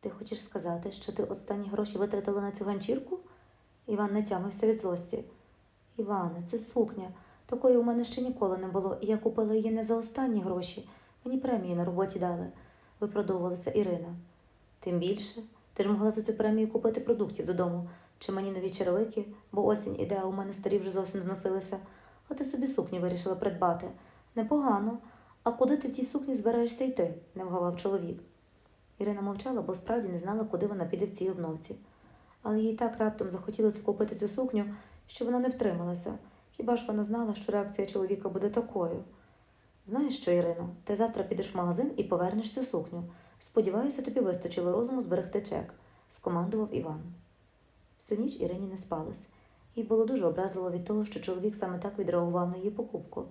Ти хочеш сказати, що ти останні гроші витратила на цю ганчірку? Іван не тямився від злості. Іване, це сукня. Такої у мене ще ніколи не було, і я купила її не за останні гроші. Мені премії на роботі дали, виправдовувалася Ірина. Тим більше, ти ж могла за цю премію купити продуктів додому, чи мені нові черевики, бо осінь іде, а у мене старі вже зовсім зносилися. А ти собі сукні вирішила придбати. Непогано. А куди ти в тій сукні збираєшся йти? не вгавав чоловік. Ірина мовчала, бо справді не знала, куди вона піде в цій обновці. Але їй так раптом захотілося купити цю сукню, що вона не втрималася. Хіба ж вона знала, що реакція чоловіка буде такою? Знаєш що, Ірино, ти завтра підеш в магазин і повернеш цю сукню. Сподіваюся, тобі вистачило розуму зберегти чек, скомандував Іван. Всю ніч Ірині не спалось. Їй було дуже образливо від того, що чоловік саме так відреагував на її покупку.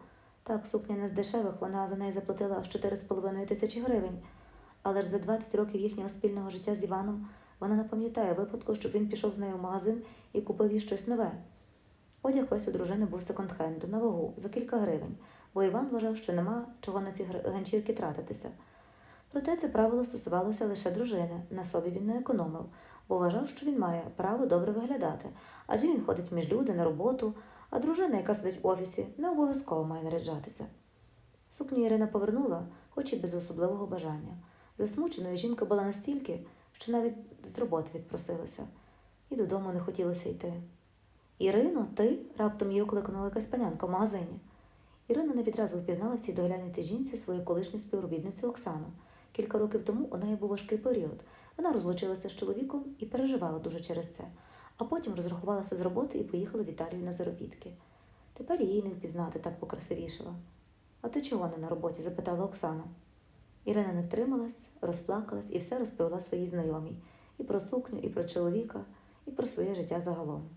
Так, сукня не з дешевих, вона за неї заплатила аж 4,5 тисячі гривень. Але ж за 20 років їхнього спільного життя з Іваном вона не пам'ятає випадку, щоб він пішов з нею в магазин і купив їй щось нове. Одяг весь у дружини був секонд-хенду на вагу за кілька гривень, бо Іван вважав, що нема чого на ці ганчірки тратитися. Проте це правило стосувалося лише дружини, на собі він не економив, бо вважав, що він має право добре виглядати, адже він ходить між люди на роботу, а дружина, яка сидить в офісі, не обов'язково має наряджатися. Сукню Ірина повернула, хоч і без особливого бажання. Засмученою жінка була настільки, що навіть з роботи відпросилася, і додому не хотілося йти. Ірино, ти? раптом її окликнула якась панянка в магазині. Ірина не відразу впізнала в цій доглянутій жінці свою колишню співробітницю Оксану. Кілька років тому у неї був важкий період. Вона розлучилася з чоловіком і переживала дуже через це, а потім розрахувалася з роботи і поїхала в Італію на заробітки. Тепер її не впізнати так покрасивішала. А ти чого не на роботі? запитала Оксана. Ірина не втрималась, розплакалась і все розповіла своїй знайомій і про сукню, і про чоловіка, і про своє життя загалом.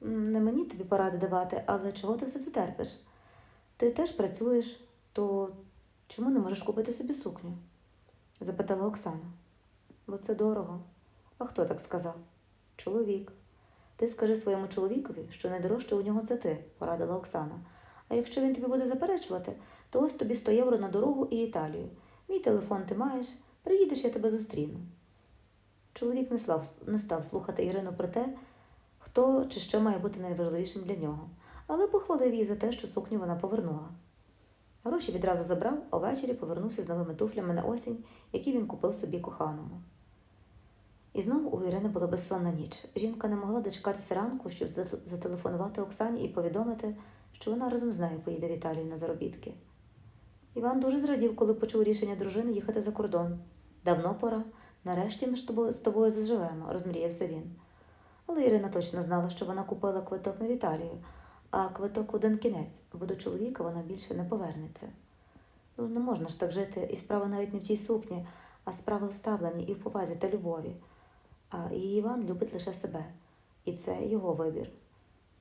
Не мені тобі поради давати, але чого ти все це терпиш? Ти теж працюєш, то чому не можеш купити собі сукню? запитала Оксана. Бо це дорого. А хто так сказав? Чоловік. Ти скажи своєму чоловікові, що найдорожче у нього це ти, порадила Оксана. А якщо він тобі буде заперечувати, то ось тобі 100 євро на дорогу і Італію. Мій телефон ти маєш, приїдеш, я тебе зустріну. Чоловік не, слав, не став слухати Ірину про те, хто чи що має бути найважливішим для нього, але похвалив її за те, що сукню вона повернула. Гроші відразу забрав, а ввечері повернувся з новими туфлями на осінь, які він купив собі коханому. І знову у Ірини була безсонна ніч. Жінка не могла дочекатися ранку, щоб зателефонувати Оксані і повідомити, що вона разом з нею поїде в Італію на заробітки. Іван дуже зрадів, коли почув рішення дружини їхати за кордон. Давно пора, нарешті ми ж з тобою заживемо, розмріявся він. Але Ірина точно знала, що вона купила квиток не в Італію, а квиток один кінець, бо до чоловіка вона більше не повернеться. Ну, не можна ж так жити, і справа навіть не в тій сукні, а справа в ставленні і в повазі та любові. А її Іван любить лише себе, і це його вибір.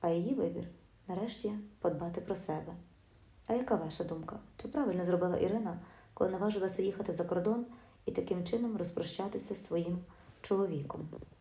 А її вибір нарешті подбати про себе. А яка ваша думка? Чи правильно зробила Ірина, коли наважилася їхати за кордон і таким чином розпрощатися з своїм чоловіком?